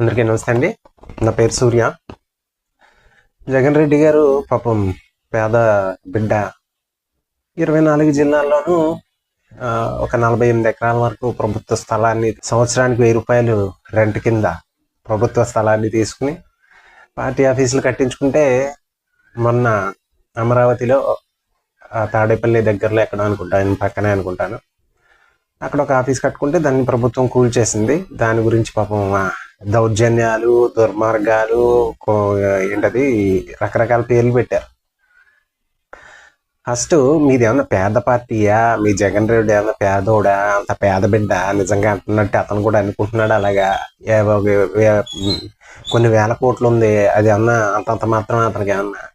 అందరికీ నమస్తే అండి. నా పేరు సూర్య. జగన్ రెడ్డి గారు పాపం పేద బిడ్డ. ఇరవై నాలుగు జిల్లాల్లోనూ ఒక నలభై ఎనిమిది ఎకరాల వరకు ప్రభుత్వ స్థలాన్ని సంవత్సరానికి వెయ్యి రూపాయలు రెంట్ కింద ప్రభుత్వ స్థలాన్ని తీసుకుని పార్టీ ఆఫీసులు కట్టించుకుంటే మొన్న అమరావతిలో తాడేపల్లి దగ్గరలో ఎక్కడ అనుకుంటాను పక్కనే అనుకుంటాను. అక్కడ ఒక ఆఫీస్ కట్టుకుంటే దాన్ని ప్రభుత్వం కూల్చేసింది. దాని గురించి పాపం దౌర్జన్యాలు దుర్మార్గాలు కో- ఏంటది రకరకాల పేర్లు పెట్టారు. ఫస్ట్ మీది ఏమన్నా పేద పార్టీయా? మీ జగన్ రెడ్డి ఏమన్నా పేదోడా? అంత పేద బిడ్డ నిజంగా అంటున్నట్టు అతను కూడా అనుకుంటున్నాడు? అలాగా? ఏ- కొన్ని వేల కోట్లు ఉంది అది ఏమన్నా అంతంత మాత్రం అతనికి ఏమన్నా?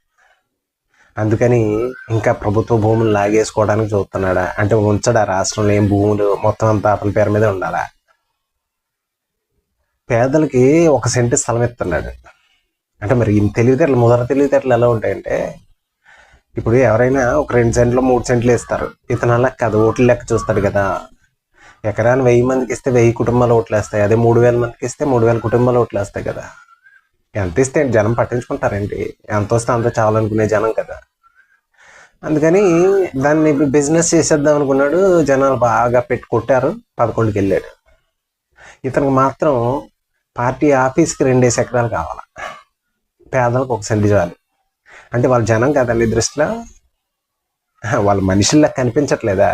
అందుకని ఇంకా ప్రభుత్వ భూములు లాగేసుకోవడానికి చూస్తున్నాడా? అంటే ఉంచడా రాష్ట్రంలో ఏం భూములు? మొత్తం అంతా అతని పేరు మీద ఉండాలా? పేదలకి ఒక సెంటు స్థలం ఇస్తున్నాడు అంటే మరి ఈ తెలివితేటలు ముదర తెలివితేటలు ఎలా ఉంటాయంటే ఇప్పుడు ఎవరైనా ఒక రెండు సెంట్లు మూడు సెంట్లు ఇస్తారు ఇతను అలా కాదు ఓట్లు లెక్క చూస్తాడు కదా. ఎకరాన్ని వెయ్యి మందికి ఇస్తే వెయ్యి కుటుంబాలు ఓట్లు వేస్తాయి. అదే మూడు వేల మందికి ఇస్తే మూడు వేల కుటుంబాలు ఓట్లు వేస్తాయి కదా. ఎంత ఇస్తే జనం పట్టించుకుంటారండి ఎంత వస్తే అంత చాలనుకునే జనం కదా. అందుకని దాన్ని బిజినెస్ చేసేద్దాం అనుకున్నాడు. జనాలు బాగా పెట్టుకుంటారు పదకొండుకి వెళ్ళాడు. ఇతనికి మాత్రం పార్టీ ఆఫీస్కి రెండేసి ఎకరాలు కావాలి? పేదలకు ఒక సెంటు చాలు. అంటే వాళ్ళ జనం కదండి దృష్టిలో? వాళ్ళ మనుషుల్లా కనిపించట్లేదా?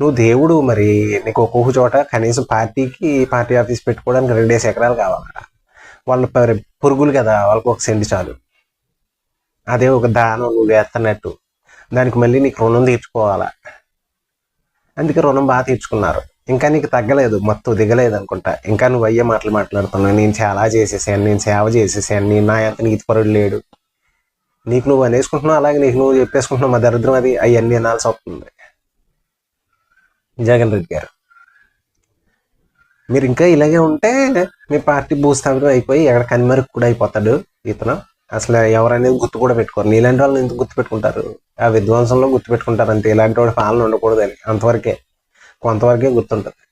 నువ్వు దేవుడు మరి నీకు ఒక్కొక్క చోట కనీసం పార్టీకి పార్టీ ఆఫీస్ పెట్టుకోవడానికి రెండేసి ఎకరాలు కావాలట వాళ్ళు పురుగులు కదా వాళ్ళకి ఒక సెంటు చాలు. అదే ఒక దానం నువ్వు వేస్తున్నట్టు. దానికి మళ్ళీ నీకు రుణం తీర్చుకోవాలా? అందుకే రుణం బాగా తీర్చుకున్నారు. ఇంకా నీకు తగ్గలేదు మొత్తం దిగలేదు అనుకుంటా. ఇంకా నువ్వు అయ్యే మాటలు మాట్లాడుతున్నావు. నేను చాలా చేసేసాను నేను సేవ చేసేసాను నేను నా ఎంత నీతిపరుడు లేడు. నీకు నువ్వు అనేసుకుంటున్నావు అలాగే నీకు నువ్వు చెప్పేసుకుంటున్నావు మా దరిద్రం అది అవన్నీ అనాల్సి వస్తుంది. జగన్ రెడ్డి గారు. మీరు ఇంకా ఇలాగే ఉంటే మీ పార్టీ భూస్థాపితం అయిపోయి ఎక్కడ కనిమరకు కూడా అయిపోతాడు ఇతను. అసలు ఎవరనేది గుర్తు కూడా పెట్టుకోరు. నీలాంటి వాళ్ళని ఎందుకు గుర్తు పెట్టుకుంటారు? ఆ విధ్వంసంలో గుర్తు పెట్టుకుంటారు అంతే. ఇలాంటి వాడి పాలన ఉండకూడదని అంతవరకే. కొంతవరకే గుర్తుంటుంది.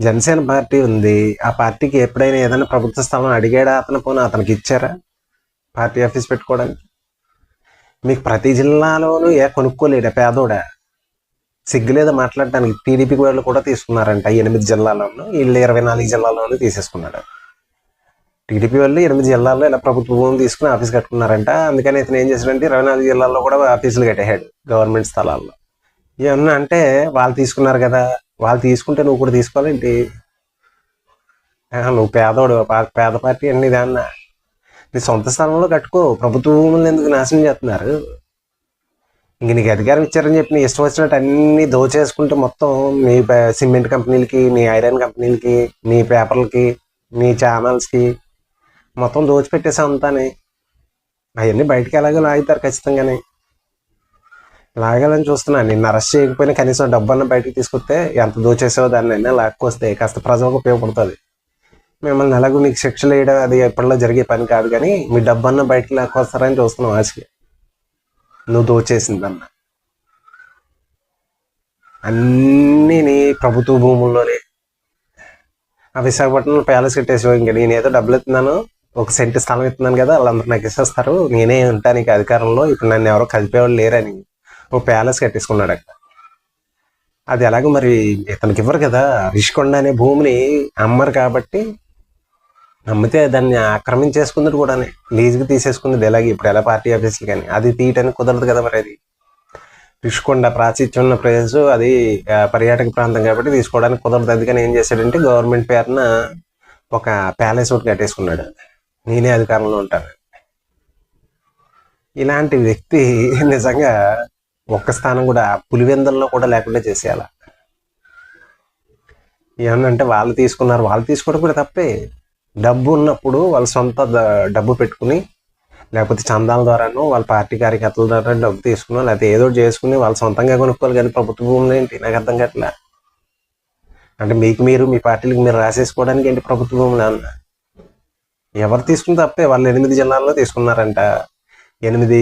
జనసేన పార్టీ ఉంది. ఆ పార్టీకి ఎప్పుడైనా ఏదైనా ప్రభుత్వ స్థలం అడిగాడా అతను పోనీ అతనికి ఇచ్చారా? పార్టీ ఆఫీస్ పెట్టుకోవడానికి? మీకు ప్రతి జిల్లాలోనూ ఏ కొనుక్కోలేడా పేదోడా? సిగ్గులేదా మాట్లాడడానికి టీడీపీ వాళ్ళు కూడా తీసుకున్నారంట. ఎనిమిది జిల్లాలోనూ వీళ్ళు ఇరవై నాలుగు జిల్లాల్లోనూ తీసేసుకున్నాడు. టీడీపీ వాళ్ళు ఎనిమిది జిల్లాల్లో ఇలా ప్రభుత్వ భూమి తీసుకుని ఆఫీస్ కట్టుకున్నారంట. అందుకని ఇతను ఏం చేశాడంటే ఇరవై నాలుగు జిల్లాల్లో కూడా ఆఫీసులు కట్టేశాడు గవర్నమెంట్ స్థలాల్లో. ఏమన్నా అంటే వాళ్ళు తీసుకున్నారు కదా వాళ్ళు తీసుకుంటే నువ్వు కూడా తీసుకోవాలేంటి? నువ్వు పేదోడు పేద పార్టీ అన్ని దాన్న నీ సొంత స్థలంలో కట్టుకో ప్రభుత్వ భూములను ఎందుకు నాశనం చేస్తున్నారు? ఇంక నీకు అధికారం ఇచ్చారని చెప్పి నీ ఇష్టం వచ్చినట్టు అన్ని దోచేసుకుంటే మొత్తం నీ సిమెంట్ కంపెనీలకి నీ ఐరన్ కంపెనీలకి నీ పేపర్లకి నీ ఛానల్స్కి మొత్తం దోచిపెట్టేసా అంతానే. అవన్నీ బయటకు ఎలాగో లాగుతారు ఖచ్చితంగానే. లాగాలని చూస్తున్నా. నిన్ను అరెస్ట్ చేయకపోయినా కనీసం డబ్బన్న బయటకు తీసుకొస్తే ఎంత దోచేసావో దాన్ని అయినా లాక్కొస్తే కాస్త ప్రజలకు ఉపయోగపడుతుంది. మిమ్మల్ని ఎలాగో మీకు శిక్షలు వేయడం అది ఎప్పటిలో జరిగే పని కాదు కానీ మీ డబ్బన్న బయటకు లాక్కొస్తారని చూస్తున్నాం ఆశకి. నువ్వు దోచేసిందన్న. అన్నీ నీ ప్రభుత్వ భూముల్లోనే. ఆ విశాఖపట్నంలో ప్యాలెస్ కట్టేసావు. ఇంకా నేను ఏదో డబ్బులు ఇస్తున్నాను ఒక సెంటు స్థలం ఇస్తున్నాను కదా వాళ్ళందరూ నాకు ఇచ్చేస్తారు నేనే ఉంటాను ఇక అధికారంలో. ఇప్పుడు నన్ను ఎవరో కలిపేవాళ్ళు లేరని. ఓ ప్యాలెస్ కట్టేసుకున్నాడు అక్కడ అది ఎలాగో మరి ఇతనికి ఇవ్వరు కదా. రిషికొండ అనే భూమిని అమ్మరు కాబట్టి నమ్మితే దాన్ని ఆక్రమించేసుకుంది కూడా లీజుకి తీసేసుకుంది ఎలాగే ఇప్పుడు ఎలా పార్టీ ఆఫీసులు కానీ. అది తీయటానికి కుదరదు కదా మరి అది. రిషికొండ ప్రాచుర్యం ఉన్న ప్లేస్ అది పర్యాటక ప్రాంతం కాబట్టి తీసుకోవడానికి కుదరదు. అందుకని ఏం చేశాడంటే గవర్నమెంట్ పేరున ఒక ప్యాలెస్ ఒకటి కట్టేసుకున్నాడు. నేనే అధికారంలో ఉంటాను. ఇలాంటి వ్యక్తి నిజంగా ఒక్క స్థానం కూడా పులివెందల్లో కూడా లేకుండా చేసేయాల. ఏమన్నంటే వాళ్ళు తీసుకున్నారు వాళ్ళు తీసుకోవడం కూడా తప్పే. డబ్బు ఉన్నప్పుడు వాళ్ళ సొంత డబ్బు పెట్టుకుని లేకపోతే చందాల ద్వారానో వాళ్ళ పార్టీ కార్యకర్తల ద్వారా డబ్బు తీసుకున్నా లేకపోతే ఏదో చేసుకుని వాళ్ళు సొంతంగా కొనుక్కోవాలి కానీ ప్రభుత్వ భూములు ఏంటి? నాకు అర్థం కావట్లే. అంటే మీకు మీరు మీ పార్టీలకు మీరు రాసేసుకోవడానికి ఏంటి ప్రభుత్వ భూములు అన్న ఎవరు తీసుకుని తప్పే వాళ్ళు ఎనిమిది జిల్లాల్లో తీసుకున్నారంట. ఎనిమిది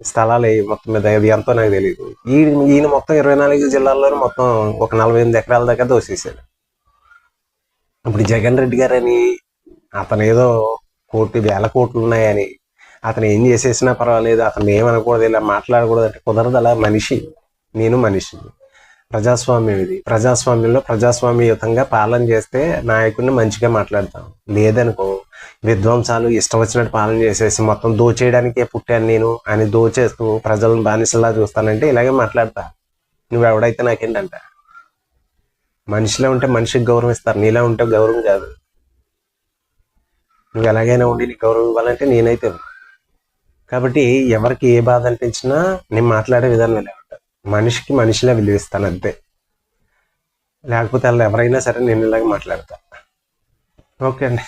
స్థలాలు మొత్తం మీద ఇది ఎంతో నాకు తెలియదు ఈయన ఈయన మొత్తం ఇరవై నాలుగు జిల్లాల్లో మొత్తం ఒక నలభై ఎనిమిది ఎకరాల దాకా దోసేసాడు ఇప్పుడు జగన్ రెడ్డి గారని అతను ఏదో కోటి వేల కోట్లు ఉన్నాయని అతను ఏం చేసేసినా పర్వాలేదు అతను ఏమనకూడదు ఇలా మాట్లాడకూడదు అంటే కుదరదు అలా మనిషి. నేను మనిషి ప్రజాస్వామ్యం ఇది ప్రజాస్వామ్యంలో ప్రజాస్వామ్యయుతంగా పాలన చేస్తే నాయకుడిని మంచిగా మాట్లాడతాం. లేదనుకో విధ్వంసాలు ఇష్టం వచ్చినట్టు పాలన చేసేసి మొత్తం దోచేయడానికే పుట్టాను నేను అని దోచేస్తూ ప్రజలను బానిసలా చూస్తానంటే ఇలాగే మాట్లాడతా. నువ్వు ఎవడైతే నాకేంటంట? మనిషిలో ఉంటే మనిషికి గౌరవం ఇస్తారు. నీలా ఉంటే గౌరవం కాదు. నువ్వు ఎలాగైనా ఉండి నీకు గౌరవం ఇవ్వాలంటే నేనైతే కాబట్టి ఎవరికి ఏ బాధ అనిపించినా నేను మాట్లాడే విధానం ఇలా ఉంటుంది మనిషికి మనిషిలా విలువిస్తాను అంతే. లేకపోతే వాళ్ళు ఎవరైనా సరే నేను ఇలాగ మాట్లాడతా. ఓకే అండి.